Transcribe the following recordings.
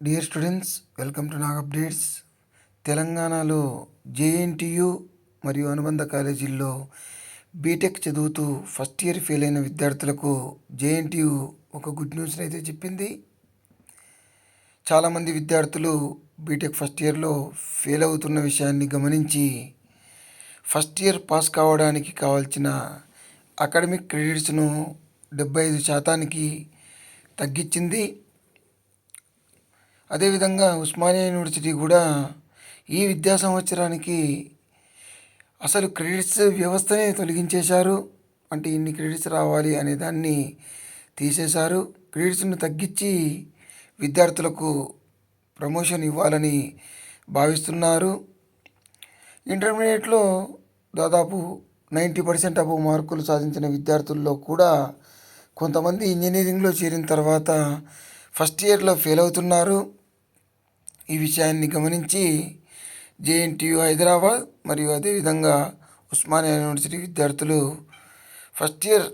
Dear students welcome to Nag updates తెలంగాణలో JNTU మరియు అనుబంధ కాలేజీల్లో బీటెక్ చదువుతూ ఫస్ట్ ఇయర్ ఫెయిల్ అయిన విద్యార్థులకు జేఎన్టీయు ఒక గుడ్ న్యూస్ని అయితే చెప్పింది. చాలామంది విద్యార్థులు బీటెక్ ఫస్ట్ ఇయర్లో ఫెయిల్ అవుతున్న విషయాన్ని గమనించి ఫస్ట్ ఇయర్ పాస్ కావడానికి కావాల్సిన అకాడమిక్ క్రెడిట్స్ను డెబ్బై ఐదు శాతానికి తగ్గించింది. అదేవిధంగా ఉస్మానియా యూనివర్సిటీ కూడా ఈ విద్యా సంవత్సరానికి అసలు క్రెడిట్స్ వ్యవస్థనే తొలగించేశారు. అంటే ఇన్ని క్రెడిట్స్ రావాలి అనే దాన్ని తీసేశారు. క్రెడిట్స్ను తగ్గించి విద్యార్థులకు ప్రమోషన్ ఇవ్వాలని భావిస్తున్నారు. ఇంటర్మీడియట్లో దాదాపు నైంటీ పర్సెంట్ అబో మార్కులు సాధించిన విద్యార్థుల్లో కూడా కొంతమంది ఇంజనీరింగ్లో చేరిన తర్వాత ఫస్ట్ ఇయర్లో ఫెయిల్ అవుతున్నారు. ఈ విషయాన్ని గమనించి జేఎన్టీయు హైదరాబాద్ మరియు అదేవిధంగా ఉస్మానియా యూనివర్సిటీ విద్యార్థులు ఫస్ట్ ఇయర్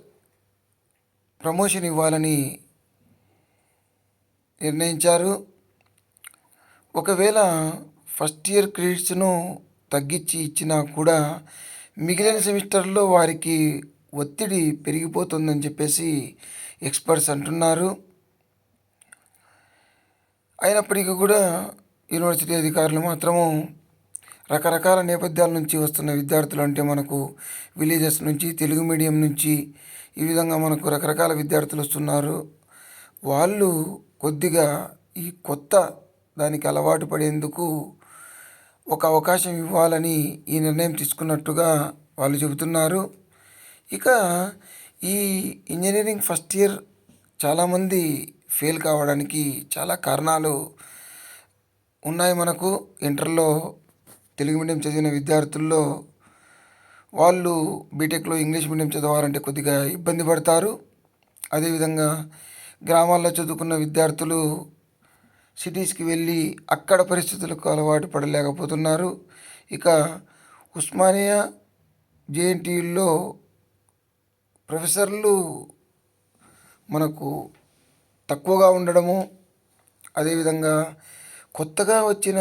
ప్రమోషన్ ఇవ్వాలని నిర్ణయించారు. ఒకవేళ ఫస్ట్ ఇయర్ క్రెడిట్స్ను తగ్గించి ఇచ్చినా కూడా మిగిలిన సెమిస్టర్లో వారికి ఒత్తిడి పెరిగిపోతుందని చెప్పేసి ఎక్స్పర్ట్స్ అంటున్నారు. అయినప్పటికీ కూడా యూనివర్సిటీ అధికారులు మాత్రము రకరకాల నేపథ్యాల నుంచి వస్తున్న విద్యార్థులు అంటే మనకు విలేజెస్ నుంచి తెలుగు మీడియం నుంచి ఈ విధంగా మనకు రకరకాల విద్యార్థులు వస్తున్నారు. వాళ్ళు కొద్దిగా ఈ కొత్త దానికి అలవాటు పడేందుకు ఒక అవకాశం ఇవ్వాలని ఈ నిర్ణయం తీసుకున్నట్టుగా వాళ్ళు చెబుతున్నారు. ఇక ఈ ఇంజనీరింగ్ ఫస్ట్ ఇయర్ చాలామంది ఫెయిల్ కావడానికి చాలా కారణాలు ఉన్నాయి మనకు. ఇంటర్లో తెలుగు మీడియం చదివిన విద్యార్థుల్లో వాళ్ళు బీటెక్లో ఇంగ్లీష్ మీడియం చదవాలంటే కొద్దిగా ఇబ్బంది పడతారు. అదేవిధంగా గ్రామాల్లో చదువుకున్న విద్యార్థులు సిటీస్కి వెళ్ళి అక్కడ పరిస్థితులకు అలవాటు పడలేకపోతున్నారు. ఇక ఉస్మానియా జేఎన్టీయుల్లో ప్రొఫెసర్లు మనకు తక్కువగా ఉండడము అదేవిధంగా కొత్తగా వచ్చిన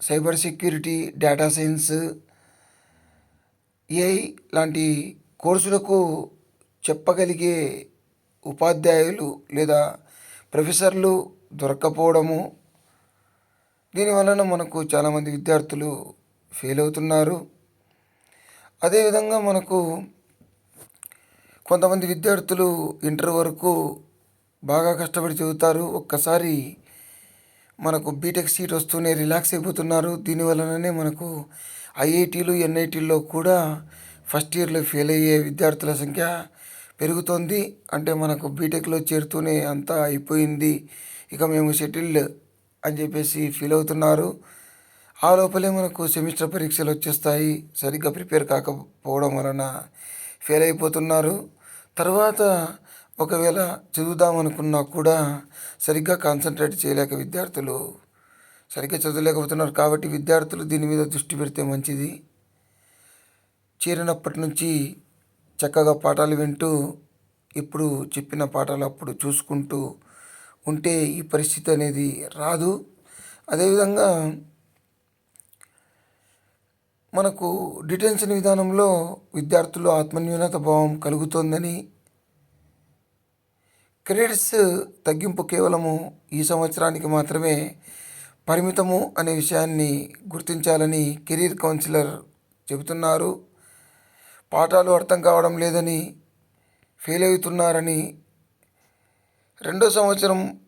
cyber security data science AI లాంటి కోర్సులకు చెప్పగలిగే ఉపాధ్యాయులు లేదా ప్రొఫెసర్లు దొరక్కపోవడము దీనివలన మనకు చాలామంది విద్యార్థులు ఫెయిల్ అవుతున్నారు. అదేవిధంగా మనకు కొంతమంది విద్యార్థులు ఇంటర్ వరకు బాగా కష్టపడి చదువుతారు. ఒక్కసారి మనకు బీటెక్ సీట్ వస్తూనే రిలాక్స్ అయిపోతున్నారు. దీనివలననే మనకు ఐఐటీలు ఎన్ఐటీల్లో కూడా ఫస్ట్ ఇయర్లో ఫెయిల్ అయ్యే విద్యార్థుల సంఖ్య పెరుగుతోంది. అంటే మనకు బీటెక్లో చేరుతూనే అంతా అయిపోయింది. ఇక మేము సెటిల్డ్ అని చెప్పేసి ఫీల్ అవుతున్నారు. ఆ లోపలే మనకు సెమిస్టర్ పరీక్షలు వచ్చేస్తాయి. సరిగ్గా ప్రిపేర్ కాకపోవడం వలన ఫెయిల్ అయిపోతున్నారు. తర్వాత ఒకవేళ చదువుదామనుకున్నా కూడా సరిగ్గా కాన్సన్ట్రేట్ చేయలేక విద్యార్థులు సరిగ్గా చదవలేకపోతున్నారు కాబట్టి విద్యార్థులు దీని మీద దృష్టి పెడితే మంచిది. చేరినప్పటి నుంచి చక్కగా పాఠాలు వింటూ ఇప్పుడు చెప్పిన పాఠాలు అప్పుడు చూసుకుంటూ ఉంటే ఈ పరిస్థితి అనేది రాదు. అదేవిధంగా మనకు డిటెన్షన్ విధానంలో విద్యార్థులు ఆత్మన్యూనత భావం కలుగుతోందని క్రెడిట్స్ తగ్గింపు కేవలము ఈ సంవత్సరానికి మాత్రమే పరిమితము అనే విషయాన్ని గుర్తించాలని కెరీర్ కౌన్సిలర్ చెబుతున్నారు. పాఠాలు అర్థం కావడం లేదని ఫెయిల్ అవుతున్నారని రెండో సంవత్సరం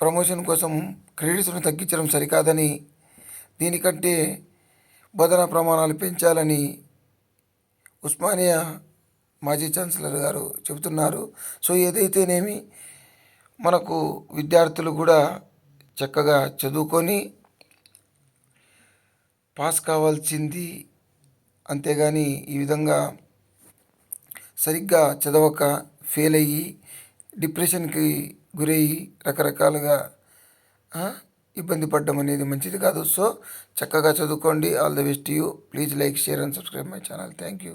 ప్రమోషన్ కోసం క్రెడిట్స్ను తగ్గించడం సరికాదని దీనికంటే బోధనా ప్రమాణాలు పెంచాలని ఉస్మానియా మాజీ ఛాన్సలర్ గారు చెబుతున్నారు. సో ఏదైతేనేమి మనకు విద్యార్థులు కూడా చక్కగా చదువుకొని పాస్ కావాల్సింది అంతేగాని ఈ విధంగా సరిగ్గా చదవక ఫెయిల్ అయ్యి డిప్రెషన్కి గురయ్యి రకరకాలుగా ఇబ్బంది పడడం అనేది మంచిది కాదు. సో చక్కగా చదువుకోండి. All the best you. Please like share and subscribe my channel. Thank you.